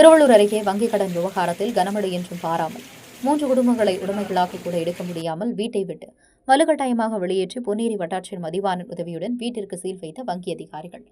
திருவள்ளூர் அருகே வங்கிக் கடன் விவகாரத்தில் கனமழை என்றும் பாராமல் மூன்று குடும்பங்களை உடைமைகளாக்கி கூட எடுக்க முடியாமல் வீட்டை விட்டு வலுக்கட்டாயமாக வெளியேற்றி பொன்னேரி வட்டாட்சியர் மதிவானன் உதவியுடன் வீட்டிற்கு சீல் வைத்த வங்கி அதிகாரிகள்.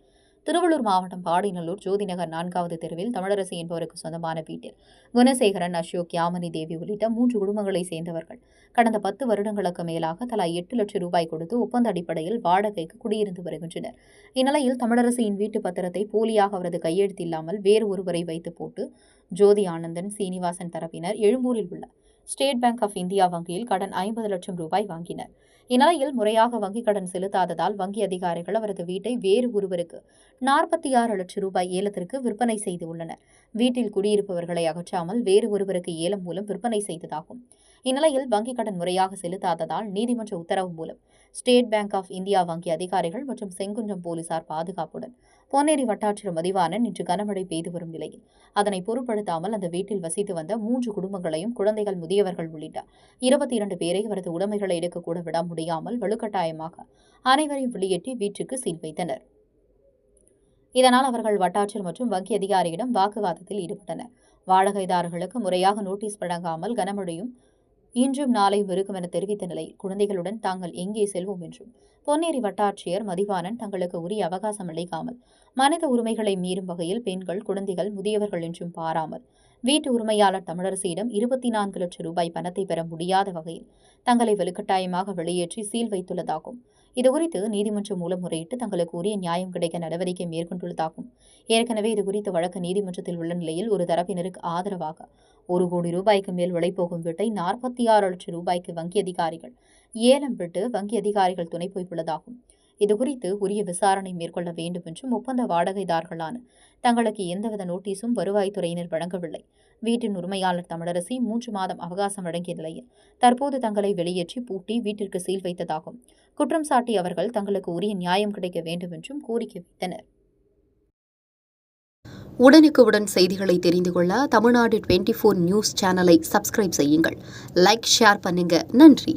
திருவள்ளூர் மாவட்டம் பாடிநல்லூர் ஜோதிநகர் நான்காவது தெருவில் தமிழரசு என்பவருக்கு சொந்தமான வீட்டில் குணசேகரன் அசோக் யாமினி தேவி உள்ளிட்ட மூன்று குடும்பங்களைச் சேர்ந்தவர்கள். கடந்த பத்து வருடங்களுக்கு மேலாக தலா எட்டு லட்சம் ரூபாய் கொடுத்து ஒப்பந்த அடிப்படையில் வாடகைக்கு குடியிருந்து வருகின்றனர். இந்நிலையில் தமிழரசியின் வீட்டு பத்திரத்தை போலியாக அவரது கையெழுத்தில்லாமல் வேறு ஒருவரை வைத்து போட்டு ஜோதி ஆனந்தன் சீனிவாசன் தரப்பினர் எழும்பூரில் உள்ள ஸ்டேட் பேங்க் ஆஃப் இந்தியா வங்கியில் கடன் ஐம்பது லட்சம் ரூபாய் வாங்கினர். இந்நிலையில் முறையாக வங்கிக் கடன் செலுத்தாததால் வங்கி அதிகாரிகள் அவரது வீட்டை வேறு ஒருவருக்கு நாற்பத்தி ஆறு லட்சம் ரூபாய் ஏலத்திற்கு விற்பனை செய்துள்ளனர் வீட்டில் குடியிருப்பவர்களை அகற்றாமல் வேறு ஒருவருக்கு ஏலம் மூலம் விற்பனை செய்ததாகும். இந்நிலையில் வங்கிக் கடன் முறையாக செலுத்தாததால் நீதிமன்ற உத்தரவு மூலம் ஸ்டேட் பேங்க் ஆஃப் இந்தியா வங்கி அதிகாரிகள் மற்றும் செங்குன்றம் போலீசார் பாதுகாப்புடன் பொன்னேரி வட்டாட்சியர் மதிவாணன் இன்று கனமழை பெய்து வரும் நிலையில். அதனை பொருட்படுத்தாமல் அந்த வீட்டில் வசித்து வந்த மூன்று குடும்பங்களையும் குழந்தைகள் முதியவர்கள் உள்ளிட்ட இருபத்தி இரண்டு பேரை அவரது உடைமைகளை எடுக்கக்கூட விட முடியாமல் வலுக்கட்டாயமாக அனைவரையும் வெளியேற்றி வீட்டுக்கு சீல் வைத்தனர். இதனால் அவர்கள் வட்டாட்சியர் மற்றும் வங்கி அதிகாரியிடம் வாக்குவாதத்தில் ஈடுபட்டனர். வாடகைதாரர்களுக்கு முறையாக நோட்டீஸ் வழங்காமல் கனமழையும் இன்றும் நாளையும் இருக்கும் என தெரிவித்த நிலையில் குழந்தைகளுடன் தாங்கள் எங்கே செல்வோம் என்றும் பொன்னேரி வட்டாட்சியர் மதிவாணன் தங்களுக்கு உரிய அவகாசம் அளிக்காமல் மனித உரிமைகளை மீறும் வகையில் பெண்கள் குழந்தைகள் முதியவர்கள் என்றும் பாராமல் வீட்டு உரிமையாளர் தமிழரசியிடம் இருபத்தி நான்கு லட்சம் ரூபாய் பணத்தை பெற முடியாத வகையில் தங்களை வலுக்கட்டாயமாக வெளியேற்றி சீல் வைத்துள்ளதாகும். இதுகுறித்து நீதிமன்றம் மூலம் முறையிட்டு தங்களுக்கு உரிய நியாயம் கிடைக்க நடவடிக்கை மேற்கொண்டுள்ளதாகும். ஏற்கனவே இதுகுறித்த வழக்கு நீதிமன்றத்தில் உள்ள நிலையில் ஒரு தரப்பினருக்கு ஆதரவாக ஒரு கோடி ரூபாய்க்கு மேல் விலை போகும் வீட்டை நாற்பத்தி ஆறு லட்சம் ரூபாய்க்கு வங்கி அதிகாரிகள் ஏலம் விட்டு வங்கி அதிகாரிகள் துணை போய்யுள்ளதாகும் இதுகுறித்து உரிய விசாரணை மேற்கொள்ள வேண்டும் என்றும் ஒப்பந்த வாடகைதாரர்களான தங்களுக்கு எந்தவித நோட்டீஸும் வருவாய்த்துறையினர் வழங்கவில்லை. வீட்டின் உரிமையாளர் தமிழரசி மூன்று மாதம் அவகாசம் வழங்கிய நிலையில் தற்போது தங்களை வெளியேற்றி பூட்டி வீட்டிற்கு சீல் வைத்ததாகும். குற்றம் சாட்டி அவர்கள் தங்களுக்கு உரிய நியாயம் கிடைக்க வேண்டும் என்றும் கோரிக்கை வைத்தனர். உடனுக்குடன் செய்திகளை தெரிந்து கொள்ள தமிழ்நாடு டுவெண்ட்டி ஃபோர் நியூஸ் சேனலை சப்ஸ்கிரைப் செய்யுங்கள். லைக் ஷேர் பண்ணுங்க. நன்றி.